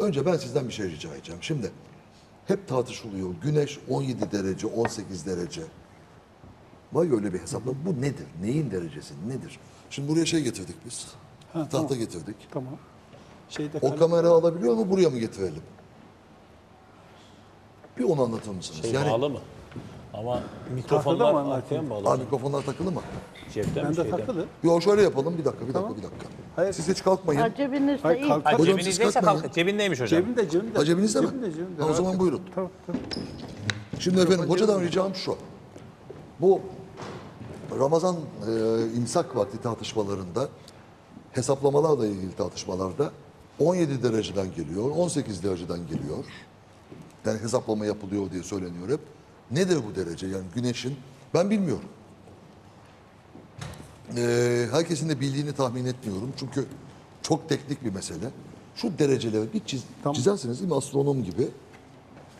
Önce ben sizden bir şey rica edeceğim. Şimdi hep tartışılıyor. Güneş 17 derece, 18 derece. Var ya öyle bir hesaplama. Bu nedir? Neyin derecesi? Nedir? Şimdi buraya şey getirdik biz. Ha, tahta tamam. getirdik. Tamam. Şeyde O kamera alabiliyor mu? Buraya mı getirelim? Bir onu anlatır mısınız? Şey yani bağlı mı? Ama mikrofonlar mı arkaya mı bağlı? Abi mikrofonlar takılı mı? Cepten mi Bende şeyden? takılı. Yok şöyle yapalım. Bir dakika, bir dakika, bir dakika. Hayır. Siz hiç kalkmayın. Ha, cebinizde Hayır, iyi. kalk- Ha, Hocam siz cebinizdeyse kalkmayın. kalk. Cebindeymiş hocam. Cebimde, cebimde. Ha, cebinizde mi? Cebimde, cebimde. Ha, o zaman buyurun. Tamam, tamam. Şimdi efendim hocadan ricam şu. Bu Ramazan e, imsak vakti tartışmalarında hesaplamalarla ilgili tartışmalarda 17 dereceden geliyor, 18 dereceden geliyor. Yani hesaplama yapılıyor diye söyleniyor hep. Nedir bu derece? Yani güneşin ben bilmiyorum. E, herkesin de bildiğini tahmin etmiyorum. Çünkü çok teknik bir mesele. Şu dereceleri bir çiz, Tamam. çizerseniz değil mi astronom gibi.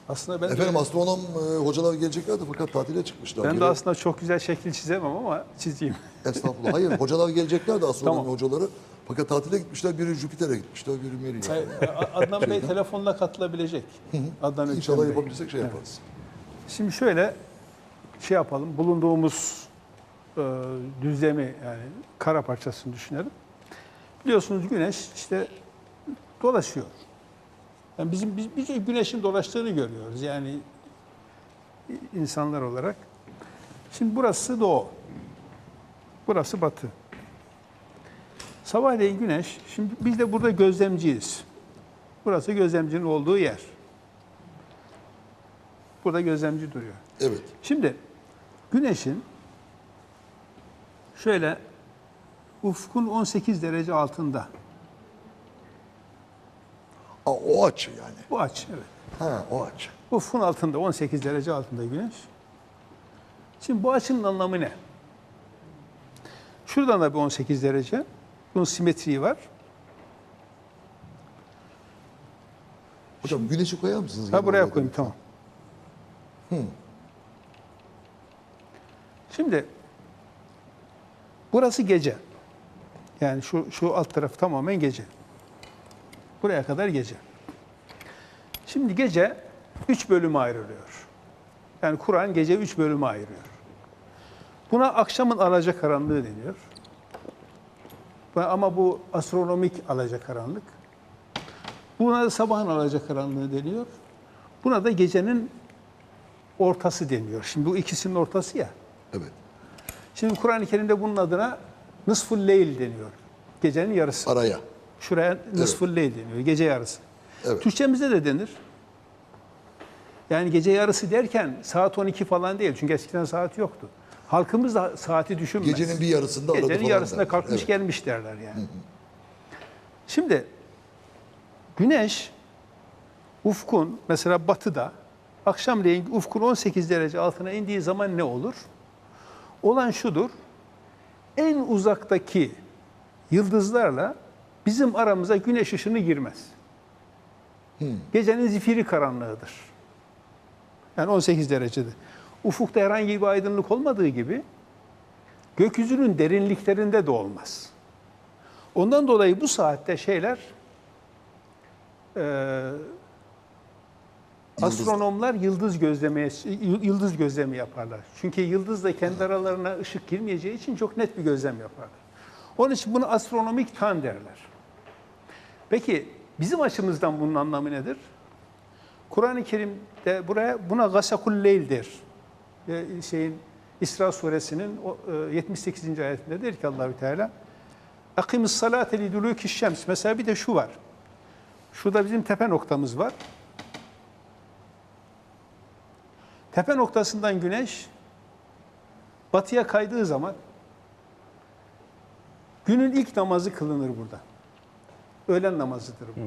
Aslında ben de, Efendim astronom e, hocalar geleceklerdi fakat tatile çıkmışlar. ben de Geri- aslında çok güzel şekil çizemem ama çizeyim. Estağfurullah. Hayır hocalar geleceklerdi astronomi Tamam. hocaları. Fakat tatile gitmişler. Biri Jüpiter'e gitmişler, biri Meri'ye. Hayır, Adnan Bey telefonla katılabilecek. Adnan İnşallah Bey. yapabilirsek şey yaparız. Şimdi şöyle şey yapalım. Bulunduğumuz e, düzlemi yani kara parçasını düşünelim. Biliyorsunuz güneş işte dolaşıyor. Yani bizim biz, biz güneşin dolaştığını görüyoruz. Yani insanlar olarak. Şimdi burası doğu. Burası batı. Sabahleyin güneş, şimdi biz de burada gözlemciyiz. Burası gözlemcinin olduğu yer. Burada gözlemci duruyor. Evet. Şimdi güneşin şöyle ufkun 18 derece altında. Aa, o açı yani. Bu aç, evet. Ha o açı. Ufkun altında, 18 derece altında güneş. Şimdi bu açının anlamı ne? Şuradan da bir 18 derece. Bunun simetriği var. Hocam güneşi koyar mısınız? Ha buraya koyayım doğru? Şimdi burası gece. Yani şu şu alt taraf tamamen gece. Buraya kadar gece. Şimdi gece üç bölüme ayrılıyor. Yani Kur'an gece üç bölüme ayırıyor. Buna akşamın alacakaranlığı deniyor. Ama bu astronomik alacakaranlık. Buna da sabahın alacakaranlığı deniyor. Buna da gecenin ortası deniyor. Şimdi bu ikisinin ortası ya. Evet. Şimdi Kur'an-ı Kerim'de bunun adına nısful leyl deniyor. Gecenin yarısı. Araya. Şuraya nısful leyl deniyor. Gece yarısı. Evet. Türkçemizde de denir. Yani gece yarısı derken saat 12 falan değil. Çünkü eskiden saat yoktu. Halkımız da saati düşünmez. Gecenin bir yarısında aradı Gecenin falan yarısında der. kalkmış Evet. gelmiş derler yani. Şimdi güneş ufkun mesela batıda akşamleyin ufkun 18 derece altına indiği zaman ne olur? Olan şudur. En uzaktaki yıldızlarla bizim aramıza güneş ışını girmez. Gecenin zifiri karanlığıdır. Yani 18 derecede. Ufukta herhangi bir aydınlık olmadığı gibi gökyüzünün derinliklerinde de olmaz. Ondan dolayı bu saatte şeyler e, astronomlar yıldız gözlemeye yıldız gözlemi yaparlar. Çünkü yıldız da kendi aralarına ışık girmeyeceği için çok net bir gözlem yaparlar. Onun için bunu astronomik tan derler. Peki bizim açımızdan bunun anlamı nedir? Kur'an-ı Kerim'de buraya buna gasakul leyl der. Şeyin İsra suresinin o, e, 78. ayetinde der ki Allahü Teala Akimis salate li duluki şems. Mesela bir de şu var. Şurada bizim tepe noktamız var. Tepe noktasından güneş batıya kaydığı zaman günün ilk namazı kılınır burada. Öğlen namazıdır bu.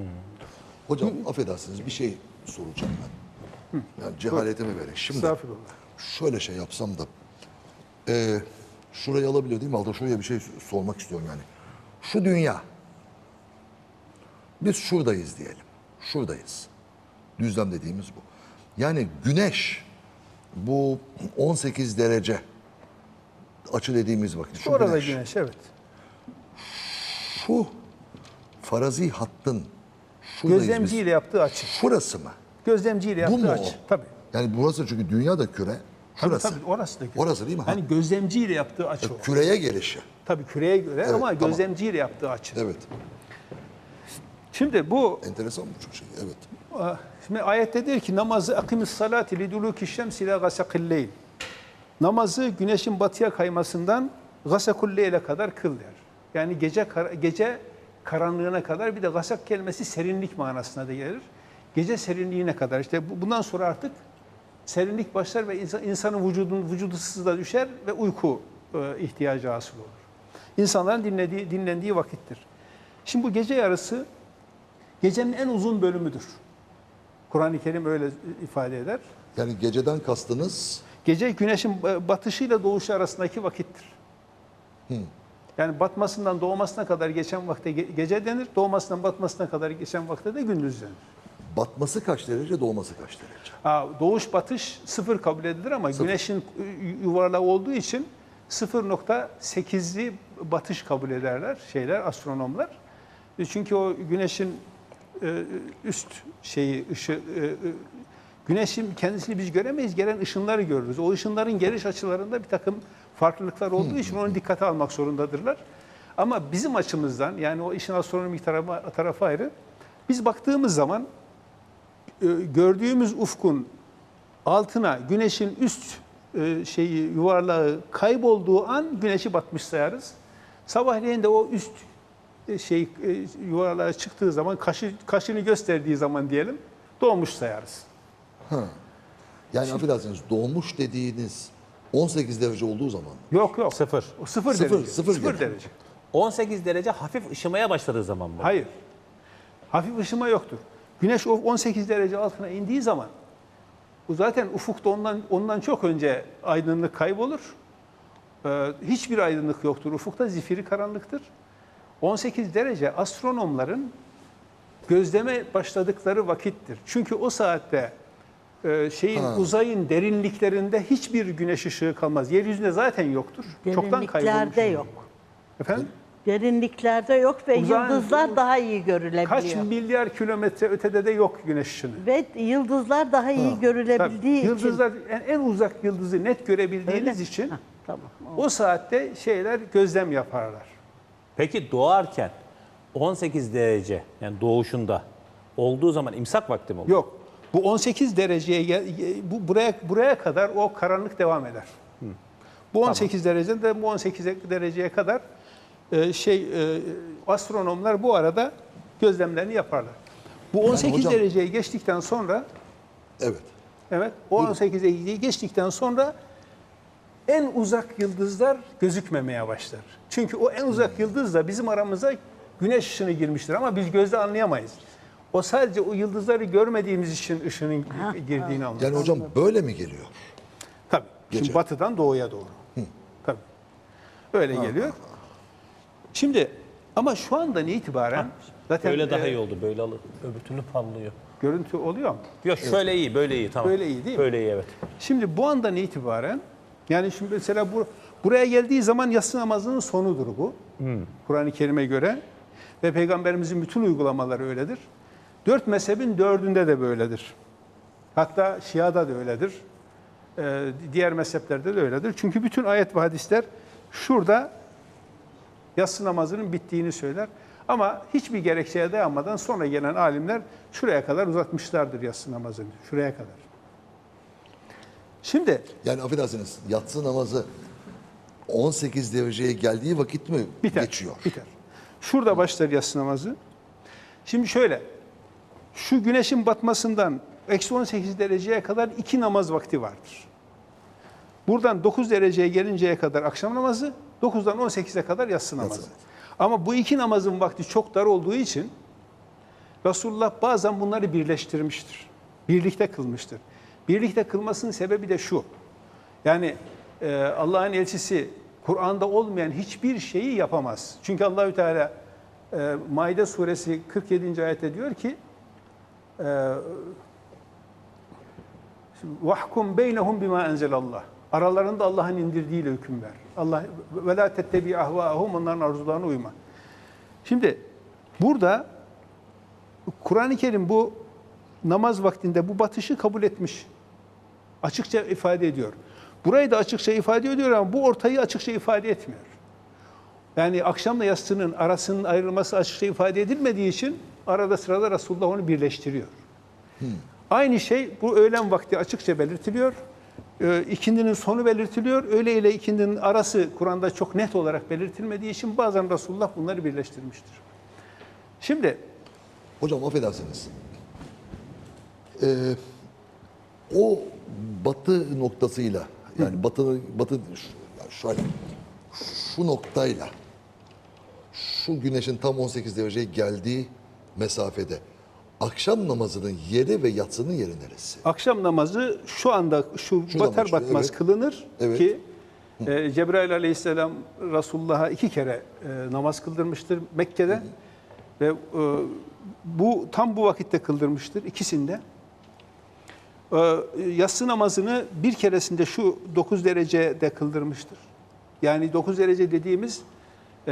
Hocam affedersiniz bir şey soracağım ben. Yani cehaletimi verin. Şimdi şöyle şey yapsam da e, şurayı alabiliyor değil mi? Alda şuraya bir şey sormak istiyorum yani. Şu dünya biz şuradayız diyelim. Şuradayız. Düzlem dediğimiz bu. Yani güneş bu 18 derece açı dediğimiz vakit. Şu Orada güneş, güneş evet. şu farazi hattın Gözlemciyle yaptığı açı. Şurası mı? Gözlemciyle yaptığı mu açı. o? Tabii. Yani burası çünkü dünya da küre. Tabii, Şurası. tabii orası da küre. Orası değil mi? Ha. Hani gözlemciyle yaptığı açı o. Küreye gelişi. Tabii küreye göre Evet, ama tamam. gözlemciyle yaptığı açı. Evet. Şimdi bu Enteresan çok şey. Evet. Şimdi ayette der ki namazı akimis salati liduluki şemsi ila gasakil leyl. Namazı güneşin batıya kaymasından gasakul leyle kadar kıl der. Yani gece gece karanlığına kadar bir de gasak kelimesi serinlik manasına da gelir. Gece serinliğine kadar işte bu- bundan sonra artık serinlik başlar ve insan, insanın vücudun vücudu sızla düşer ve uyku e, ihtiyacı hasıl olur. İnsanların dinlediği dinlendiği vakittir. Şimdi bu gece yarısı gecenin en uzun bölümüdür. Kur'an-ı Kerim öyle ifade eder. Yani geceden kastınız Gece güneşin batışıyla doğuşu arasındaki vakittir. Yani batmasından doğmasına kadar geçen vakte ge- gece denir, doğmasından batmasına kadar geçen vakte de gündüz denir. batması kaç derece, doğması kaç derece? Ha, doğuş batış sıfır kabul edilir ama güneşin e, yuvarlak olduğu için 0.8'li batış kabul ederler şeyler astronomlar. E, Çünkü o güneşin üst şeyi ışı e, e, güneşin kendisini biz göremeyiz. Gelen ışınları görürüz. O ışınların geliş açılarında bir takım farklılıklar olduğu için onu dikkate almak zorundadırlar. Ama bizim açımızdan yani o işin astronomik tarafı, tarafı ayrı. Biz baktığımız zaman e, gördüğümüz ufkun altına güneşin üst e, şeyi yuvarlağı kaybolduğu an güneşi batmış sayarız. Sabahleyin de o üst e, şey e, yuvarlağı çıktığı zaman kaşı, kaşını gösterdiği zaman diyelim doğmuş sayarız. Yani affedersiniz doğmuş dediğiniz 18 derece olduğu zaman Yok yok. Sıfır. O sıfır, Sıfır, derece. sıfır Sıfır, derece. derece. 18 derece hafif ışımaya başladığı zaman mı? Hayır. Hafif ışıma yoktur. Güneş o 18 derece altına indiği zaman bu zaten ufukta ondan ondan çok önce aydınlık kaybolur. Ee, hiçbir aydınlık yoktur. Ufukta zifiri karanlıktır. 18 derece astronomların gözleme başladıkları vakittir. Çünkü o saatte e, şeyin uzayın derinliklerinde hiçbir güneş ışığı kalmaz. Yeryüzünde zaten yoktur. Çoktan kaybolmuş. Derinliklerde yok. Efendim? Derinliklerde yok ve Uzağın- yıldızlar daha iyi görülebiliyor. Kaç milyar kilometre ötede de yok güneş ışını. Ve yıldızlar daha iyi Tabii. görülebildiği için. Yıldızlar en, en uzak yıldızı net görebildiğiniz Öyle. için Hah, tamam. o saatte şeyler gözlem yaparlar. Peki doğarken 18 derece yani doğuşunda olduğu zaman imsak vakti mi olur? Yok. Bu 18 dereceye gel- bu buraya buraya kadar o karanlık devam eder. Bu 18 dereceden de bu 18 dereceye kadar e, şey e, astronomlar bu arada gözlemlerini yaparlar. Bu 18 hocam- dereceye geçtikten sonra evet. Evet. O 18 dereceyi geçtikten sonra en uzak yıldızlar gözükmemeye başlar. Çünkü o en uzak yıldız da bizim aramıza güneş ışını girmiştir ama biz gözle anlayamayız. O sadece o yıldızları görmediğimiz için ışının girdiğini anlar. Yani hocam böyle mi geliyor? Tabii. Şimdi Gece. batıdan doğuya doğru. Tabii. Öyle geliyor. Şimdi ama şu andan itibaren zaten Böyle daha e, iyi oldu. Böyle alır. Öbür türlü parlıyor. görüntü oluyor mu? Yok şöyle iyi, böyle iyi tamam. Böyle iyi değil mi? Böyle iyi evet. Şimdi bu andan itibaren yani şimdi mesela bu, buraya geldiği zaman yatsı namazının sonudur bu. Kur'an-ı Kerim'e göre ve Peygamberimizin bütün uygulamaları öyledir. Dört mezhebin dördünde de böyledir. Hatta Şia'da da öyledir. Ee, diğer mezheplerde de öyledir. Çünkü bütün ayet ve hadisler şurada yatsı namazının bittiğini söyler. Ama hiçbir gerekçeye dayanmadan sonra gelen alimler şuraya kadar uzatmışlardır yatsı namazını. Şuraya kadar. Şimdi Yani affedersiniz yatsı namazı 18 dereceye geldiği vakit mi biter. geçiyor? Biter. Şurada başlar yatsı namazı. Şimdi şöyle. Şu güneşin batmasından eksi 18 dereceye kadar iki namaz vakti vardır. Buradan 9 dereceye gelinceye kadar akşam namazı, 9'dan 18'e kadar yatsı namazı. namazı. Ama bu iki namazın vakti çok dar olduğu için Resulullah bazen bunları birleştirmiştir. Birlikte kılmıştır. Birlikte kılmasının sebebi de şu. Yani e, Allah'ın elçisi Kur'an'da olmayan hiçbir şeyi yapamaz. Çünkü Allahü Teala e, Maide suresi 47. ayette diyor ki e, vahkum beynehum bima enzelallah. Aralarında Allah'ın indirdiğiyle hüküm ver. Allah ve la tettebi ahvaahum onların arzularına uyma. Şimdi burada Kur'an-ı Kerim bu namaz vaktinde bu batışı kabul etmiş. Açıkça ifade ediyor. Burayı da açıkça ifade ediyor ama bu ortayı açıkça ifade etmiyor. Yani akşamla yatsının arasının ayrılması açıkça ifade edilmediği için arada sırada Resulullah onu birleştiriyor. Aynı şey bu öğlen vakti açıkça belirtiliyor. Ee, ikindinin sonu belirtiliyor. Öğle ile ikindinin arası Kur'an'da çok net olarak belirtilmediği için bazen Resulullah bunları birleştirmiştir. Şimdi Hocam affedersiniz. Ee, o batı noktasıyla yani batı batı şöyle şu noktayla şu güneşin tam 18 dereceye geldiği mesafede akşam namazının yeri ve yatsının yeri neresi? akşam namazı şu anda şu Şuradan batar başlıyor, batmaz evet. kılınır Evet. ki e, Cebrail aleyhisselam Resulullah'a iki kere e, namaz kıldırmıştır Mekke'de ve e, bu tam bu vakitte kıldırmıştır ikisinde. E, yatsı namazını bir keresinde şu 9 derecede kıldırmıştır. Yani 9 derece dediğimiz e,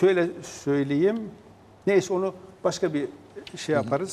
şöyle söyleyeyim. Neyse onu başka bir şey yaparız.